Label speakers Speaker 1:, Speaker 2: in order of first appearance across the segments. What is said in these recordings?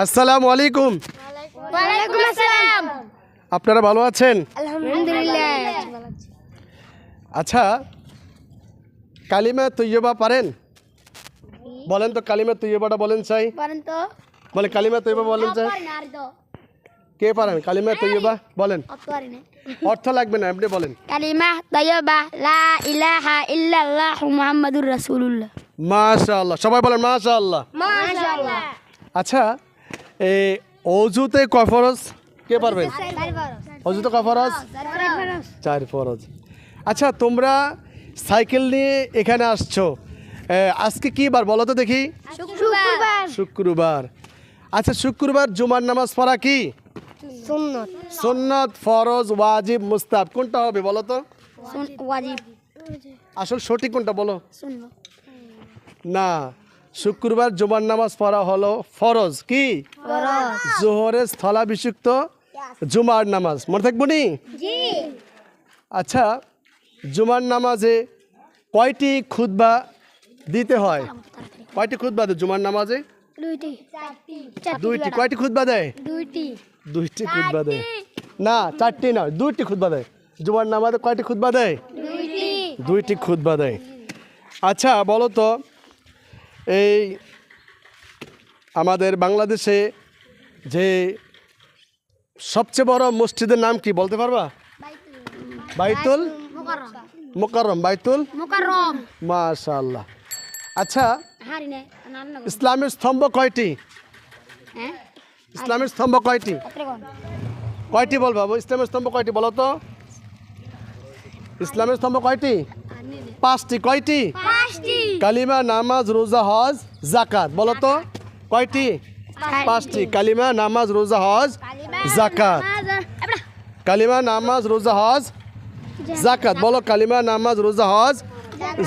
Speaker 1: আসসালামু আলাইকুম।
Speaker 2: ওয়ালাইকুম আসসালাম।
Speaker 1: আপনারা ভালো আছেন?
Speaker 2: আলহামদুলিল্লাহ।
Speaker 1: আচ্ছা কালিমা তৈয়বা পারেন? বলেন তো কালিমা তৈয়বাটা বলেন চাই।
Speaker 2: পারেন তো।
Speaker 1: বলে কালিমা তৈয়বা বলেন চাই। কে পারেন? কালিমা তৈয়বা বলেন। অর্থ লাগবে না আপনি বলেন।
Speaker 2: কালিমা তাইয়্যিবা লা ইলাহা ইল্লাল্লাহ মুহাম্মাদুর রাসূলুল্লাহ।
Speaker 1: মাশাআল্লাহ সবাই বলেন মাশাআল্লাহ।
Speaker 2: মাশাআল্লাহ।
Speaker 1: আচ্ছা এই অজুতে কয় ফরজ? কে পারবে? অজুতে কয় ফরজ? চার ফরজ। আচ্ছা তোমরা সাইকেল নিয়ে এখানে আসছো। আজকে কি বার বলো তো দেখি।
Speaker 2: শুক্রবার।
Speaker 1: শুক্রবার। আচ্ছা শুক্রবার জুমার নামাজ পড়া কি?
Speaker 2: সুন্নত।
Speaker 1: সুন্নত ফরজ ওয়াজিব মুস্তাব কোনটা হবে বলো তো?
Speaker 2: ওয়াজিব।
Speaker 1: আসল সঠিক কোনটা বলো? না। শুক্রবার জুমার নামাজ পড়া হলো ফরজ কি? জোহরের স্থলাভিষিক্ত জুমার নামাজ। মনে থাকব নি? আচ্ছা জুমার নামাজে কয়টি খুতবা দিতে হয়? কয়টি খুতবা দেয় জুমার নামাজে?
Speaker 2: দুইটি।
Speaker 1: দুইটি। কয়টি খুতবা দেয়?
Speaker 2: দুইটি।
Speaker 1: দুইটি খুতবা দেয়। না চারটি না দুইটি খুতবা দেয়। জুমার নামাজে কয়টি খুতবা দেয়?
Speaker 2: দুইটি।
Speaker 1: দুইটি খুতবা দেয়। আচ্ছা বলো তো এই আমাদের বাংলাদেশে যে সবচেয়ে বড় মসজিদের নাম কি বলতে পারবা? বাইতুল
Speaker 2: মুকাররম।
Speaker 1: মোকাররম বাইতুল
Speaker 2: মুকাররম।
Speaker 1: মাশাআল্লাহ। আচ্ছা ইসলামের স্তম্ভ কয়টি?
Speaker 2: হ্যাঁ?
Speaker 1: ইসলামের স্তম্ভ কয়টি? কয়টি বলবা? ইসলামের স্তম্ভ কয়টি বলো তো? ইসলামের স্তম্ভ কয়টি? পাঁচটি কয়টি? কালিমা নামাজ রোজা হজ জাকাত বলো তো। কয়টি? পাঁচটি। কালিমা নামাজ রোজা হজ জাকাত কালিমা নামাজ রোজা হজ জাকাত বলো কালিমা নামাজ রোজা হজ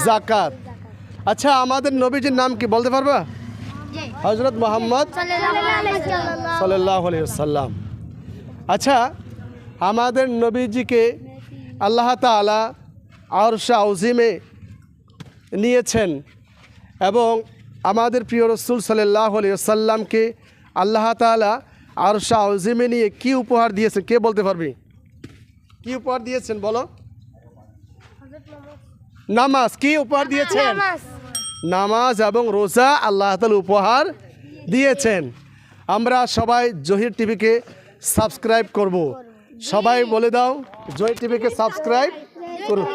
Speaker 1: জাকাত আচ্ছা আমাদের নবীজির নাম কি বলতে পারবা? হজরত মোহাম্মদ সাল্লাহ সাল্লাম আচ্ছা আমাদের নবীজিকে আল্লাহ তালা আরশা আউজিমে নিয়েছেন এবং আমাদের প্রিয় রসুল সাল্লাহ সাল্লামকে আল্লাহ তালা আরশা আউজিমে নিয়ে কি উপহার দিয়েছেন? কে বলতে পারবি? কি উপহার দিয়েছেন বলো? নামাজ। কি উপহার দিয়েছেন? নামাজ। এবং রোজা আল্লাহ তালা উপহার দিয়েছেন। আমরা সবাই জহির টিভিকে সাবস্ক্রাইব করব। সবাই বলে দাও জহির টিভিকে সাবস্ক্রাইব করুন।